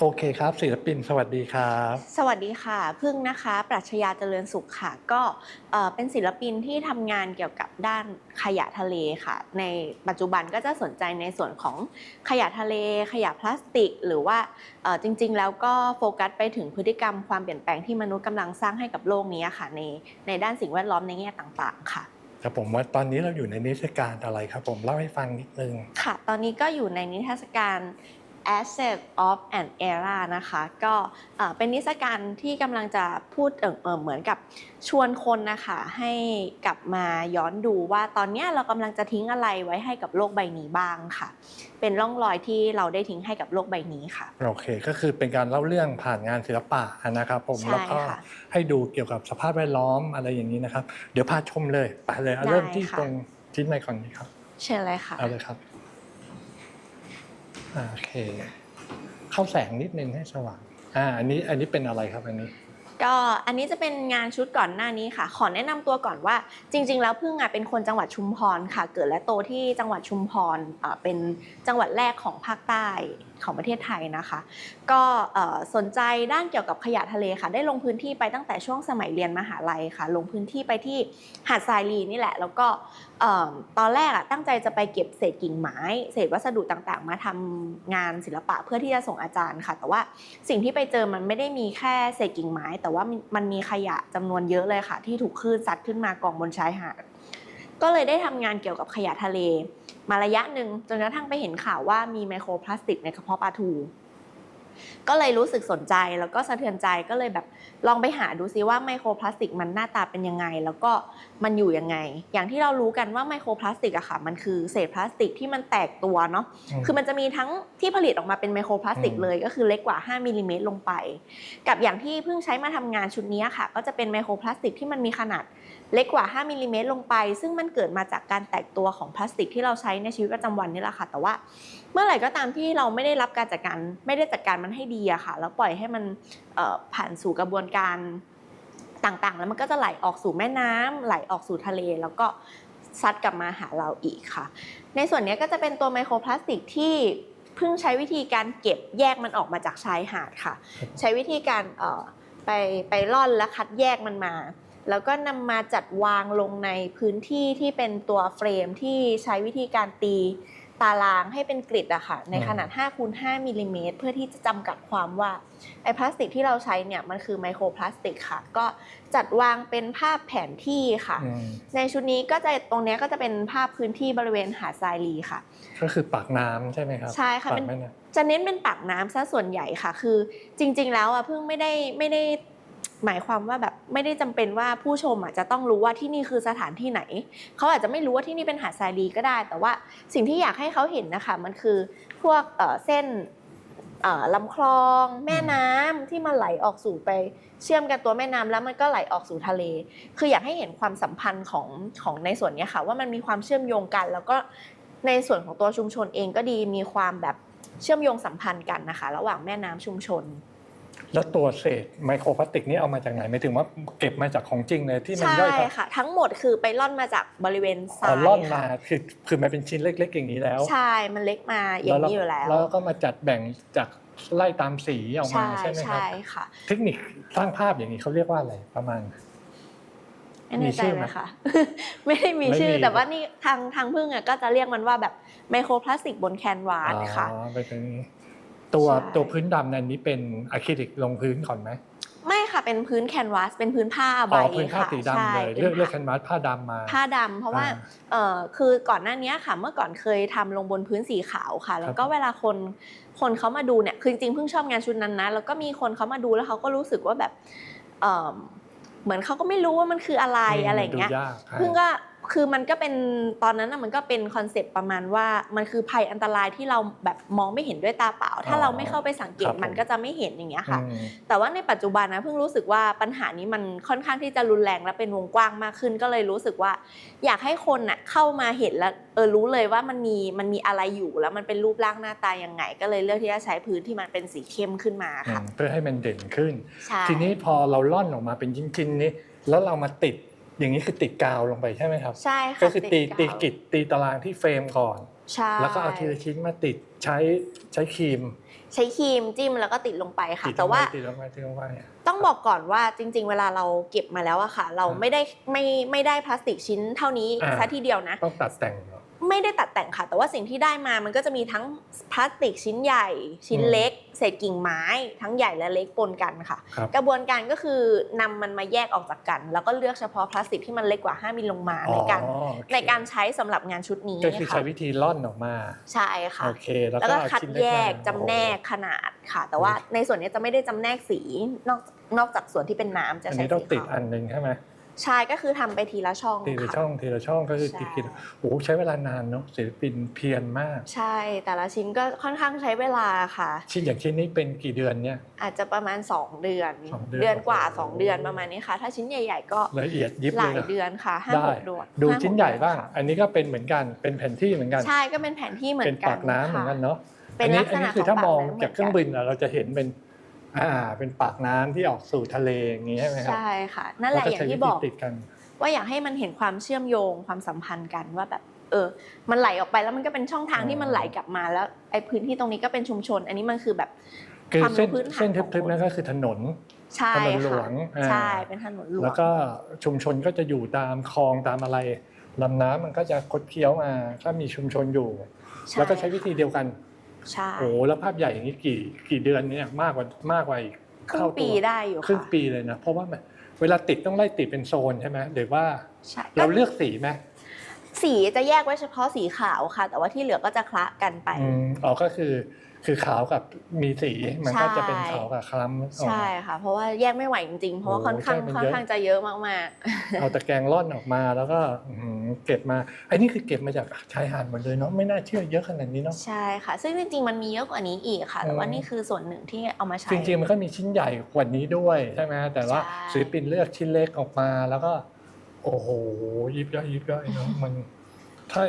โอเคครับศิลปินสวัสดีครับ สวัสดีค่ะ พึ่งนะคะ ปรัชญาเจริญสุขค่ะ ก็เอ่อเป็นศิลปินที่ทำงานเกี่ยวกับด้านขยะทะเลค่ะ ในปัจจุบันก็จะสนใจในส่วนของขยะทะเล ขยะพลาสติก หรือว่าเอ่อจริง ๆ แล้วก็โฟกัสไปถึงพฤติกรรมความเปลี่ยนแปลงที่มนุษย์กำลังสร้างให้กับโลกนี้ค่ะในในด้านสิ่งแวดล้อมในแง่ต่างๆ ค่ะครับผมว่าตอนนี้เราอยู่ในนิทรรศการอะไรครับผมเล่าให้ฟังนิดนึง ค่ะ ตอนนี้ก็อยู่ในนิทรรศการ Asset of an Era นะคะ ก็เอ่อเป็นนิทรรศการที่กำลังจะพูดเอ่อเอ่อเหมือนกับชวนคนนะคะให้กลับมาย้อนดูว่าตอนเนี้ยเรากำลังจะทิ้งอะไรไว้ให้กับโลกใบนี้บ้างค่ะ เป็นร่องรอยที่เราได้ทิ้งให้กับโลกใบนี้ค่ะ โอเค ก็คือเป็นการเล่าเรื่องผ่านงานศิลปะนะครับผมใช่แล้วก็ค่ะให้ดูเกี่ยวกับสภาพแวดล้อมอะไรอย่างนี้นะครับ เดี๋ยวพาชมเลยไปเลยเอาได้เริ่มที่ค่ะตรงชิ้นไมคอนนี้ครับเชิญเลยค่ะเอาเลยครับอ่า โอเค เข้าแสงนิดนึงให้สว่าง อ่า อันนี้ อันนี้เป็นอะไรครับอันนี้ ก็อันนี้จะเป็นงานชุดก่อนหน้านี้ค่ะ ขอแนะนำตัวก่อนว่า จริง ๆ แล้วพึ่งอะเป็นคนจังหวัดชุมพรค่ะ เกิดและโตที่จังหวัดชุมพรอ่าเป็นจังหวัดแรกของภาคใต้ของประเทศไทยนะคะ ก็สนใจด้านเกี่ยวกับขยะทะเลค่ะ ได้ลงพื้นที่ไปตั้งแต่ช่วงสมัยเรียนมหาลัยค่ะ ลงพื้นที่ไปที่หาดทรายลีนี่แหละ แล้วก็ตอนแรกอะตั้งใจจะไปเก็บเศษกิ่งไม้ เศษวัสดุต่างๆ มาทำงานศิลปะเพื่อที่จะส่งอาจารย์ค่ะ แต่ว่าสิ่งที่ไปเจอมันไม่ได้มีแค่เศษกิ่งไม้ แต่ว่ามันมีขยะจำนวนเยอะเลยค่ะ ที่ถูกคลื่นซัดขึ้นมากองบนชายหาดก็เลยได้ทำงานเกี่ยวกับขยะทะเล มาระยะหนึ่งจนกระทั่งไปเห็นข่าวว่ามีไมโครพลาสติกในกระเพาะปลาทู ก็เลยรู้สึกสนใจแล้วก็สะเทือนใจก็เลยแบบลองไปหาดูซิว่าไมโครพลาสติกมันหน้าตาเป็นยังไง แล้วก็มันอยู่ยังไง อย่างที่เรารู้กันว่าไมโครพลาสติกอะค่ะมันคือเศษพลาสติกที่มันแตกตัวเนาะอืมคือมันจะมีทั้งที่ผลิตออกมาเป็นไมโครพลาสติกอืมเลยก็คือเล็กกว่า 5มิลลิเมตรลงไป กับอย่างที่เพิ่งใช้มาทำงานชุดนี้ค่ะ ก็จะเป็นไมโครพลาสติกที่มันมีขนาดเล็กกว่า 5มิลลิเมตรลงไป ซึ่งมันเกิดมาจากการแตกตัวของพลาสติกที่เราใช้ในชีวิตประจำวันนี่แหละค่ะ แต่ว่าเมื่อไหร่ก็ตามที่เราไม่ได้รับการจัดการไม่ได้จัดการมันให้ดีอะค่ะ แล้วปล่อยให้มันเอ่อผ่านสู่กระบวนการต่างๆ แล้วมันก็จะไหลออกสู่แม่น้ำไหลออกสู่ทะเล แล้วก็ซัดกลับมาหาเราอีกค่ะ ในส่วนนี้ก็จะเป็นตัวไมโครพลาสติกที่เพิ่งใช้วิธีการเก็บแยกมันออกมาจากชายหาดค่ะ ใช้วิธีการเอ่อไปไปร่อนและคัดแยกมันมา แล้วก็นำมาจัดวางลงในพื้นที่ที่เป็นตัวเฟรมที่ใช้วิธีการตีตารางให้เป็นกริดอะค่ะในขนาด5คูณ5มิลลิเมตรเพื่อที่จะจำกัดความว่าไอ้พลาสติกที่เราใช้เนี่ยมันคือไมโครพลาสติกค่ะ ก็จัดวางเป็นภาพแผนที่ค่ะอืมในชุดนี้ก็จะตรงเนี้ยก็จะเป็นภาพพื้นที่บริเวณหาดทรายลีค่ะ ก็คือปากน้ำใช่ไหมครับใช่ค่ะปาเป็กนแม่น้ำจะเน้นเป็นปากน้ำซะส่วนใหญ่ค่ะ คือจริง ๆ แล้วอะเพิ่งไม่ได้ไม่ได้ หมายความว่าแบบไม่ได้จำเป็นว่าผู้ชมอะจะต้องรู้ว่าที่นี่คือสถานที่ไหน เขาอาจจะไม่รู้ว่าที่นี่เป็นหาดทรายลีก็ได้ แต่ว่าสิ่งที่อยากให้เขาเห็นนะคะ มันคือพวกเส้นลำคลองแม่น้ำที่มันไหลออกสู่ไปเชื่อมกันตัวแม่น้ำแล้วมันก็ไหลออกสู่ทะเล คืออยากให้เห็นความสัมพันธ์ของของในส่วนนี้ค่ะ ว่ามันมีความเชื่อมโยงกัน แล้วก็ในส่วนของตัวชุมชนเองก็ดีมีความแบบเชื่อมโยงสัมพันธ์กันนะคะ ระหว่างแม่น้ำชุมชน แล้วตัวเศษไมโครพลาสติกนี่เอามาจากไหนหมายถึงว่าเก็บมาจากของจริงเลยที่มันใช่ย่อยครับค่ะ ทั้งหมดคือไปล่อนมาจากบริเวณทราอ๋อยล่อนมาค่ะคือคือมันเป็นชิ้นเล็ก ๆ อย่างนี้แล้วใช่มันเล็กมาอย่างนี้อยู่แล้วแล้วก็มาจัดแบ่งจากไล่ตามสีออกมาใช่ใช่ไหมครับ ใช่ค่ะเทคนิคสร้างภาพอย่างนี้เขาเรียกว่าอะไรประมาณ ไม่แน่มีใจชื่อไหมเลยค่ะ ไม่ได้มีไม่ชื่อมี แต่ว่านี่ทางทางพึ่งอะก็จะเรียกมันว่าแบบไมโครพลาสติกบนแคนวาสค่ะ อ๋อเป็นอย่างนี้ ตัวใช่ ตัวพื้นดำนั้นนี้เป็นอะคริลิกลงพื้นก่อนไหมไม่ค่ะเป็นพื้นแคนวาสเป็นพื้นผ้าใบอ๋อพื้นผ้าค่ะสีใช่ดำเลยป็นเลือกเลือกผ้าแคนวาสผ้าดำมา ผ้าดำเพราะว่าอ่า เอ่อคือก่อนหน้านี้ค่ะ เมื่อก่อนเคยทำลงบนพื้นสีขาวค่ะ แล้วก็เวลาคนคนเขามาดูเนี่ยคือจริงๆเพิ่งชอบงานชุดนั้นนะแล้วก็มีคนเขามาดูแล้วเขาก็รู้สึกว่าแบบเอ่อเหมือนเขาก็ไม่รู้ว่ามันคืออะไรอะไรอย่างเงี้ยดูากใช่เพิ่งก็ คือมันก็เป็นตอนนั้นน่ะมันก็เป็นคอนเซปต์ประมาณว่ามันคือภัยอันตรายที่เราแบบมองไม่เห็นด้วยตาเปล่า ถ้าเราไม่เข้าไปสังเกตมันก็จะไม่เห็นอย่างเงี้ยค่ะอืมแต่ว่าในปัจจุบันนะเพิ่งรู้สึกว่าปัญหานี้มันค่อนข้างที่จะรุนแรงและเป็นวงกว้างมากขึ้น ก็เลยรู้สึกว่า อยากให้คนน่ะเข้ามาเห็นแล้วเออรู้เลยว่ามันมีมันมีอะไรอยู่แล้วมันเป็นรูปร่างหน้าตายังไง ก็เลยเลือกที่จะใช้พื้นที่มันเป็นสีเข้มขึ้นมาค่ะเพื่อให้มันเด่นขึ้นใช่ทีนี้พอเราล่อนออกมาเป็นชิ้นๆนี้แล้วเรามาติด อย่างนี้คือติดกาวลงไปใช่ไหมครับ ใช่ค่ะก็คือตีดกาวตีกิจตีตารางที่เฟรมก่อน ใช่ แล้วก็เอาทีละชิ้นมาติดใช้ใช้ครีม ใช้ครีมจิ้มแล้วก็ติดลงไปค่ะติดลแต่งไปว่าติดลงไปติดลงไปต้องบอกก่อนว่าจริง ๆ เวลาเราเก็บมาแล้วอะค่ะ เราครับไม่ได้ไม่ไม่ได้พลาสติกชิ้นเท่านี้อ่าซะทีเดียวนะต้องตัดแต่งเหรอ ไม่ได้ตัดแต่งค่ะ แต่ว่าสิ่งที่ได้มามันก็จะมีทั้งพลาสติกชิ้นใหญ่ ชิ้นอืมเล็ก เศษกิ่งไม้ ทั้งใหญ่และเล็กปนกันค่ะ ครับกระบวนการก็คือนำมันมาแยกออกจากกัน แล้วก็เลือกเฉพาะพลาสติกที่มันเล็กกว่า 5มิลลงมาในการ อ๋อโอเค ในการใช้สำหรับงานชุดนี้ก็คือใช้ค่ะวิธีล่อนออกมา ใช่ค่ะ โอเคแล้วแล้วก็ก็เอาคัดชิ้นแยเล็กมาจำแนกขนาดค่ะ แต่ว่าในส่วนนี้จะไม่ได้จำแนกสีนอกนอกจากส่วนที่เป็นน้ำจะอันใช้นี้ต้องสีติดขาวอันหนึ่งใช่ไหม ใช่ก็คือทำไปทีละช่องทีละค่ะช่องทีละช่องก็คือใช่ติดกินโอ้โหใช้เวลานานเนาะศิลปินเพียรมาก ใช่แต่ละชิ้นก็ค่อนข้างใช้เวลาค่ะ ชิ้นอย่างชิ้นนี้เป็นกี่เดือนเนี่ย อาจจะประมาณ 2 เดือนสองเดือนกว่าโอ้โห2เดือนประมาณนี้ค่ะ ถ้าชิ้นใหญ่ ๆ ก็ละเอียดยิบหเลลายยนะเดือนค่ะห้าได้หกเดือนดูห้าชิ้นกใหญ่เดือบ้างค่ะอันนี้ก็เป็นเหมือนกันเป็นแผนที่เหมือนกัน ใช่ก็เป็นแผนที่เหมือเป็นนกันปากน้ำเหมือนกันค่ะเนาะเป็นอันี้ลักษณะอันี้คือถ้าของมองปากน้ำจากเครื่องบินอะเราจะเห็นเป็น อ่าเป็นปากน้ำที่ออกสู่ทะเลอย่างนี้ใช่ไหมครับใช่ค่ะ นั่นแหละก็อย่างใช้ที่วิบธีอกติดกันว่าอยากให้มันเห็นความเชื่อมโยงความสัมพันธ์กันว่าแบบเออ มันไหลออกไปแล้วมันก็เป็นช่องทางที่มันไหลกลับมาแล้วไอ้พื้นที่ตรงนี้ก็เป็นชุมชน อันนี้มันคือแบบคือความรู้เส้นพื้นฐานเส้นของทึบคนๆนั่นก็คือถนนใช่ถนนหลวค่ะงอ่าใช่เป็นถนนหลวงแล้วก็ชุมชนก็จะอยู่ตามคลองตามอะไรลำน้ำมันก็จะคดเคี้ยวมาถ้ามีชุมชนอยู่ แล้วก็ใช้วิธีเดียวกัน ใช่โอ้โหแล้วภาพใหญ่อย่างนี้กี่กี่เดือนเนี่ยมากกว่ามากกว่าอีกครึ่งเท่าตัปีวได้อยู่ครึ่งค่ะปีเลยนะเพราะว่ามันเวลาติดต้องไล่ติดเป็นโซนใช่ไหมหรือว่าใช่เราเลือกสีไหมสีจะแยกไว้เฉพาะสีขาวค่ะ แต่ว่าที่เหลือก็จะคละกันไปอืมอ๋อก็คือ คือขาวกับมีสีมันก็ใช่จะเป็นขาวกับคล้ำอ๋อใช่ค่ะ เพราะว่าแยกไม่ไหวจริงๆเพราะว่าโอ้ค่อนข้างใช่มันค่อนเยอะข้างจะเยอะมากเอาตะแกรงร่อนออกมาแล้วก็อื้อหือเก็บมาไอ้นี่คือเก็บมาจากชายหาดหมดเลยเนาะไม่น่าเชื่อเยอะขนาดนี้เนาะๆใช่ค่ะ ซึ่งจริงๆมันมีเยอะกว่านี้อีกค่ะแต่ว่าอืมนี่คือส่วนหนึ่งที่เอามาใช้จริงๆมันก็มีชิ้นใหญ่กว่านี้ด้วยใช่ไหมแต่ว่าใช่ศิลปินเลือกชิ้นเล็กออกมาแล้วก็ โอ้โหยิบย่อยยิบย่อยเนาะมันถ้า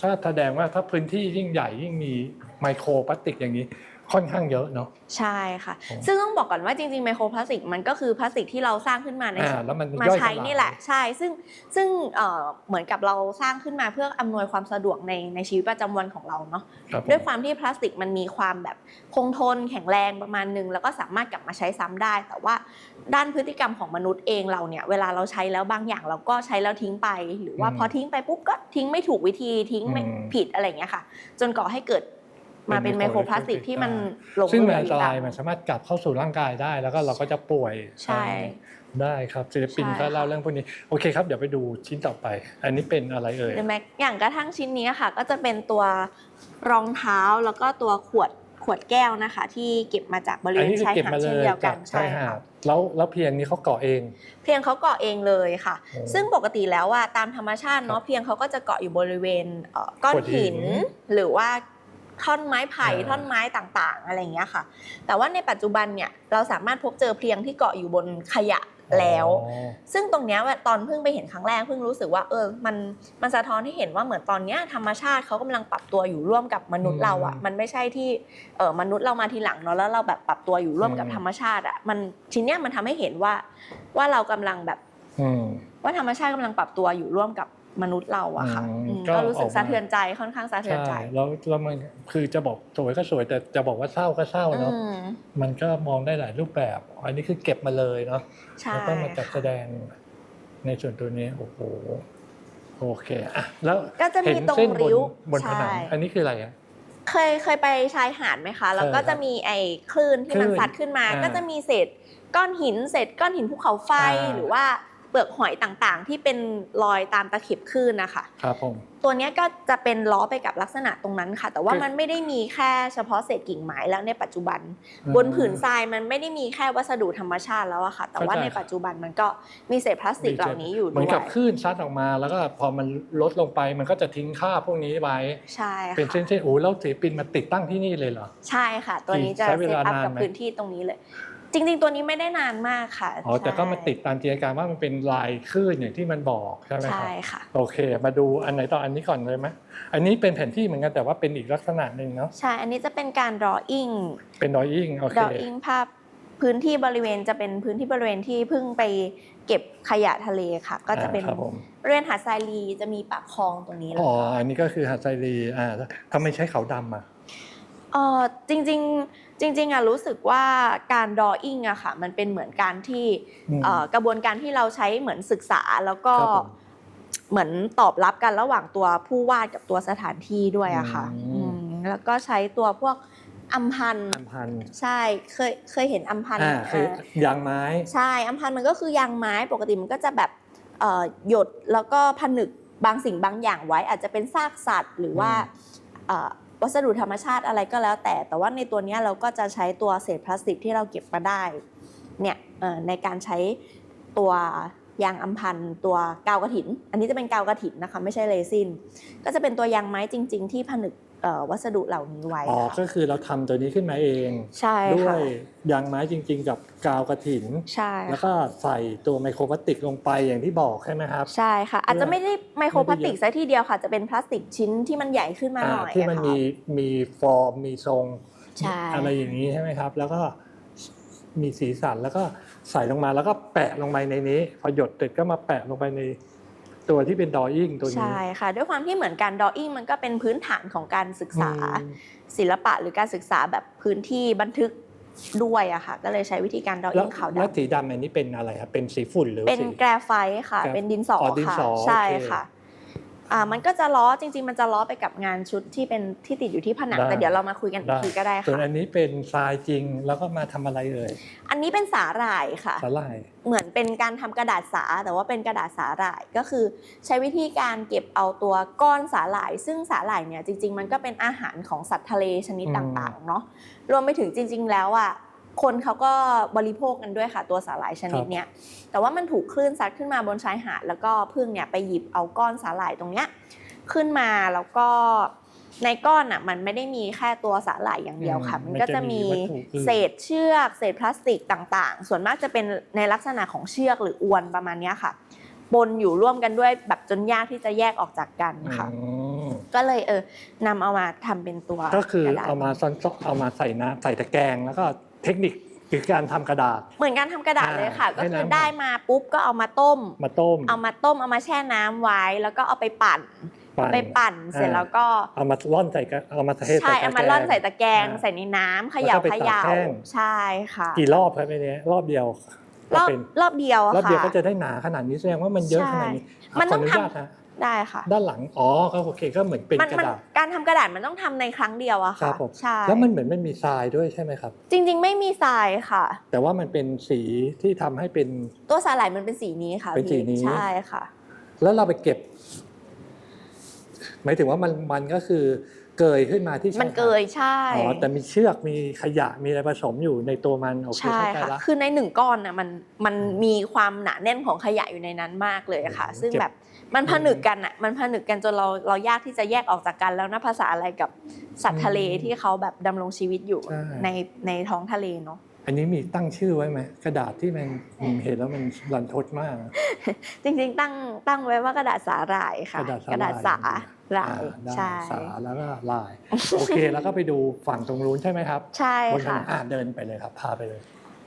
ถ้าแสดงว่าถ้าพื้นที่ยิ่งใหญ่ยิ่งมี ไมโครพลาสติกอย่างนี้ค่อนข้างเยอะเนาะใช่ค่ะโอ้ซึ่งต้องบอกก่อนว่าจริงๆไมโครพลาสติกมันก็คือพลาสติกที่เราสร้างขึ้นมาในอ่าแล้วมันมาย่อยใช้สลายนี่แหละใช่ ซึ่งซึ่งเอ่อเหมือนกับเราสร้างขึ้นมาเพื่ออำนวยความสะดวกในในชีวิตประจำวันของเราเนาะครับผมด้วยความที่พลาสติกมันมีความแบบคงทนแข็งแรงประมาณนึงแล้วก็สามารถกลับมาใช้ซ้ำได้ แต่ว่าด้านพฤติกรรมของมนุษย์เองเราเนี่ยเวลาเราใช้แล้วบางอย่างเราก็ใช้แล้วทิ้งไป หรือว่าพอทิ้งไปปุ๊บก็ทิ้งไม่ถูกวิธีทิ้งไม่ผิดอะไรอย่างเงี้ยค่ะ จนก่อให้เกิด มาเป็นไมโครพลาสติกที่มันหลงซึ่งเหมันลืออันอตยู่รายตามมันสามารถกลับเข้าสู่ร่างกายได้ แล้วก็เราก็จะป่วยใช่ได้ครับศิลปินใช่ก็เล่าค่ะเรื่องพวกนี้โอเคครับเดี๋ยวไปดูชิ้นต่อไป อันนี้เป็นอะไรเอ่ยหรือแม้อย่างกระทั่งชิ้นนี้ค่ะ ก็จะเป็นตัวรองเท้าแล้วก็ตัวขวดขวดแก้วนะคะ ที่เก็บมาจากบริอัเวนณนี้คือชายเก็บหาดมาเลเช่นยเดียวกัจานกชายหาค่ะดแล้วแล้วเพียงนี้เขาเกาะเอง เพียงเขาเกาะเองเลยค่ะโอ้ซึ่งปกติแล้วอะตามธรรมชาติครัเนาะบเพียงเขาก็จะเกาะอยู่บริเวณเอ่อก้อนโขดหิหินนหรือว่า ท่อนไม้ไผ่อ่าท่อนไม้ต่างๆ อะไรอย่างเงี้ยค่ะ แต่ว่าในปัจจุบันเนี่ยเราสามารถพบเจอเพลียงที่เกาะอยู่บนขยะแล้วอ๋อซึ่งตรงเนี้ยตอนเพิ่งไปเห็นครั้งแรกเพิ่งรู้สึกว่า เออ มันมันสะท้อนให้เห็นว่าเหมือนตอนเนี้ยธรรมชาติเขากำลังปรับตัวอยู่ร่วมกับมนุษย์เราอะ มันไม่ใช่ที่เออมนุษย์เรามาทีหลังเนาะแล้วเราแบบปรับตัวอยู่ร่วมกับธรรมชาติอะ มันชิ้นเนี้ยมันทำให้เห็นว่าว่าเรากำลังแบบอืมว่าธรรมชาติกำลังปรับตัวอยู่ร่วมกับมนุษย์เราอะค่ะอืมอืมก็ก็รู้สึอกอกมา สะเทือนใจค่อนข้างสะเทือนใช่ใจแล้วแล้วมันคือจะบอกสวยก็สวยแต่จะบอกว่าเศร้าก็เศร้าเนาะอืมมันก็มองได้หลายรูปแบบ อันนี้คือเก็บมาเลยเนาะใช่แล้วก็มาจัดแสดงในส่วนตัวนี้โอ้โหโอเคอะแล้วก็จะเห็มีนตรงเส้นบนริ้วบนผนังใช่ อันนี้คืออะไรอะ เคยเคยไปชายหาดไหมคะ แล้วก็เคยครับจะมีไอ้คลื่นที่มันคลื่นซัดขึ้นมา อ่าก็จะมีเศษก้อนหินเศษก้อนหินภูเขาไฟอ่า หรือว่า เปลือกหอยต่างๆ ที่เป็นรอยตามตะเข็บคลื่นนะคะครับผม ตัวเนี้ยก็จะเป็นล้อไปกับลักษณะตรงนั้นค่ะ แต่ว่าคือมันไม่ได้มีแค่เฉพาะเศษกิ่งไม้แล้วในปัจจุบัน บนผืนทรายมันไม่ได้มีแค่วัสดุธรรมชาติแล้วอะค่ะ แต่ว่าเข้าใจในปัจจุบันมันก็มีเศษพลาสติกเหล่านี้อยู่เหมืด้อนวกับยคลื่นซัดออกมา แล้วก็พอมันลดลงไปมันก็จะทิ้งค่าบพวกนี้ไว้ ใช่เป็นค่ะเส้นๆโอ้แล้วศิลปินมาติดตั้งที่นี่เลยเหรอ ใช่ค่ะ ตัวนี้จะใช้เวเซตลาอัพนานกับไหม พื้นที่ตรงนี้เลย จริง ๆ ตัวนี้ไม่ได้นานมากค่ะอ๋อแต่ก็มาใช่ติดตามจินตนาการว่ามันเป็นลายคลื่นอย่างที่มันบอกใช่ไหมคใช่รับค่ะโอเค มาดูอันไหนต่ออันนี้ก่อนเลยไหมอันนี้เป็นแผนที่เหมือนกันแต่ว่าเป็นอีกลักษณะหนึ่งเนาะใช่อันนี้จะเป็นการ drawing เป็นดอยอิงโอเค drawing ภาพพื้นที่บริเวณจะเป็นพื้นที่บริเวณที่เพิ่งไปเก็บขยะทะเลค่ะ ก็จะเป็นอ่าครับผมบริเวณหาดทรายลีจะมีปากคลองตรงนี้แหละอ๋อค่ะอันนี้ก็คือหาดไซรีอ่าทำไมใช้เขาดำอะ เออจริงๆจริงๆอะรู้สึกว่าการดออิ่งอะค่ะมันเป็นเหมือนการที่อืม เอ่อกระบวนการที่เราใช้เหมือนศึกษาแล้วก็ครับผมเหมือนตอบรับกันระหว่างตัวผู้วาดกับตัวสถานที่ด้วยอะค่ะอืม อืมแล้วก็ใช้ตัวพวกอัมพันธ์อัมพันธ์ใช่เคยเคยเห็นอัมพันธ์อ่าคืออ่ายางไม้ ใช่อัมพันธ์มันก็คือยางไม้ปกติมันก็จะแบบเอ่อหยดแล้วก็ผนึกบางสิ่งบางอย่างไว้ อาจจะเป็นซากสัตว์ หรือว่าอืมเอ่อ วัสดุธรรมชาติอะไรก็แล้วแต่ แต่ว่าในตัวนี้เราก็จะใช้ตัวเศษพลาสติกที่เราเก็บมาได้เนี่ยในการใช้ตัวยางอัมพันตัวกาวกระถิน อันนี้จะเป็นกาวกระถินนะคะไม่ใช่เรซิน ก็จะเป็นตัวยางไม้จริง ๆ ที่ผนึก วัสดุเหล่านี้ไว้อ๋อค่ะก็คือเราทำตัวนี้ขึ้นมาเองใช่ด้วค่ะยยางไม้จริง ๆ กับกาวกระถินใช่แล้วค่ะก็ใส่ตัวไมโครพลาสติกลงไปอย่างที่บอกใช่ไหมครับ ใช่ค่ะ อาจจะไม่ได้ไมโครพลาสติกไม่ได้เยอะซะทีเดียวค่ะ จะเป็นพลาสติกชิ้นที่มันใหญ่ขึ้นมาหน่อยอ่าที่มันอะค่ะมีมีฟอร์มมีทรงใช่อะไรอย่างนี้ใช่ไหมครับ แล้วก็มีสีสันแล้วก็ใส่ลงมาแล้วก็แปะลงไปในนี้ พอหยดเสร็จก็มาแปะลงไปใน ตัวที่เป็นดอยิ่งตัวนี้ ใช่ค่ะ ด้วยความที่เหมือนการดออิ่งมันก็เป็นพื้นฐานของการศึกษาอืมศิลปะหรือการศึกษาแบบพื้นที่บันทึกด้วยอะค่ะ ก็เลยใช้วิธีการดอแล้อิ่วงขาวแล้วดำสีดำอันนี้เป็นอะไรครับเป็นสีฝุ่นหรือเป็นสีแกรไฟต์ค่ะแกรเป็นดินสออ๋อดินค่ะสอใช่โอเคค่ะอ่ามันก็จะล้อจริง ๆ มันจะล้อไปกับงานชุดที่เป็นที่ติดอยู่ที่ผนังได้แต่เดี๋ยวเรามาคุยกันอีกได้ทีก็ได้ส่วนค่ะอันนี้เป็นทรายจริงแล้วก็มาทำอะไรเอ่ยอันนี้เป็นสาหร่ายค่ะสาหร่ายเหมือนเป็นการทำกระดาษสา แต่ว่าเป็นกระดาษสาหร่ายก็คือ ใช้วิธีการเก็บเอาตัวก้อนสาหร่าย ซึ่งสาหร่ายเนี่ยจริง ๆ มันก็เป็นอาหารของสัตว์ทะเลชนิดต่างๆเนาะรวมไปถึงจริง ๆ แล้วอะคนเขาก็บริโภคกันด้วยค่ะ ตัวสาหร่ายชนิดเนี้ยแต่ว่ามันถูกคลื่นซัดขึ้นมาบนชายหาดแล้วก็พึ่งเนี่ยไปหยิบเอาก้อนสาหร่ายตรงเนี้ยขึ้นมาแล้วก็ ในก้อนอะมันไม่ได้มีแค่ตัวสาหร่ายอย่างเดียวค่ะอืมมันก็จะมีมันจะมีวัตถุอื่นเศษเชือกเศษพลาสติกต่างๆ ส่วนมากจะเป็นในลักษณะของเชือกหรืออวนประมาณเนี้ยค่ะปนอยู่ร่วมกันด้วยแบบจนยากที่จะแยกออกจากกันค่ะอืมก็เลยเออนำเอามาทำเป็นตัว ก็คือกระดษเอามาซ้อนๆเอามาใส่น้ำใส่ตะแกรงแล้วก็เทคนิคคือการทำกระดาษ เหมือนการทำกระดาษเลยค่ะอ่าก็ให้คือน้ำได้มาปุ๊บก็เอามาต้ม มาต้ม เอามาต้มเอามาแช่น้ำไว้ แล้วก็เอาไปปั่นปั่น ไปปั่นเสร็จอ่าแล้วก็เอามาร่อนใส่กระเอามาเทใส่ใช่ตะแกรงเอามาร่อนใส่ตะแกรงอ่าใส่ในน้ำเขย่าแล้วก็เขไปตากย่าแห้งใช่ค่ะกี่รอบครับไอ้เนี้ยรอบเดียวรก็อบเป็นรอบเดียวอะรอบเดียวค่ะก็จะได้หนาขนาดนี้แสดงว่ามันเยอะขนาดนี้มันขต้องนุทำญาตนะได้ค่ะ ด้านหลังอ๋อก็โอเคก็เหมือนเป็นมันกระมันดาษการทำกระดาษมันต้องทำในครั้งเดียวอะครัค่ะบผมใช่แล้วมันเหมือนมันมีทรายด้วยใช่ไหมครับ จริง ๆ ไม่มีทรายค่ะ แต่ว่ามันเป็นสีที่ทำให้เป็นตัวสาหร่ายมันเป็นสีนี้ค่ะเป็นสีนี้พี่ใช่ค่ะ แล้วเราไปเก็บ หมายถึงว่ามันมันก็คือเกยขึ้นมาที่ชามันเกยใช่อ๋อแต่มีเชือกมีขยะมีอะไรผสมอยู่ในตัวมันโอเคใช่เข้าใจค่ะละคือในหนึ่งก้อนน่ะมันมันมีความหนาแน่นของขยะอยู่ในนั้นมากเลยค่ะโอ้โหซึ่งเก็บแบบมันผนึกกันอะมันผนึกกันจนเราเรายากที่จะแยกออกจากกันแล้วนะภาษาอะไรกับสัตว์ทะเลที่เขาแบบดำรงชีวิตอยู่ในในท้องทะเลเนาะ อันนี้มีตั้งชื่อไว้ไหมกระดาษที่มันเห็นแล้วมันรันทดมาก จริงๆ ตั้งตั้งไว้ว่ากระดาษสาหร่ายค่ะ กระดาษสาหร่ายหร่ายอ่าได้ใช่สาแล้วก็ลาย โอเคแล้วก็ไปดูฝั่งตรงนู้นใช่ไหมครับใช่บนถนค่ะนอ่าเดินไปเลยครับพาไปเลย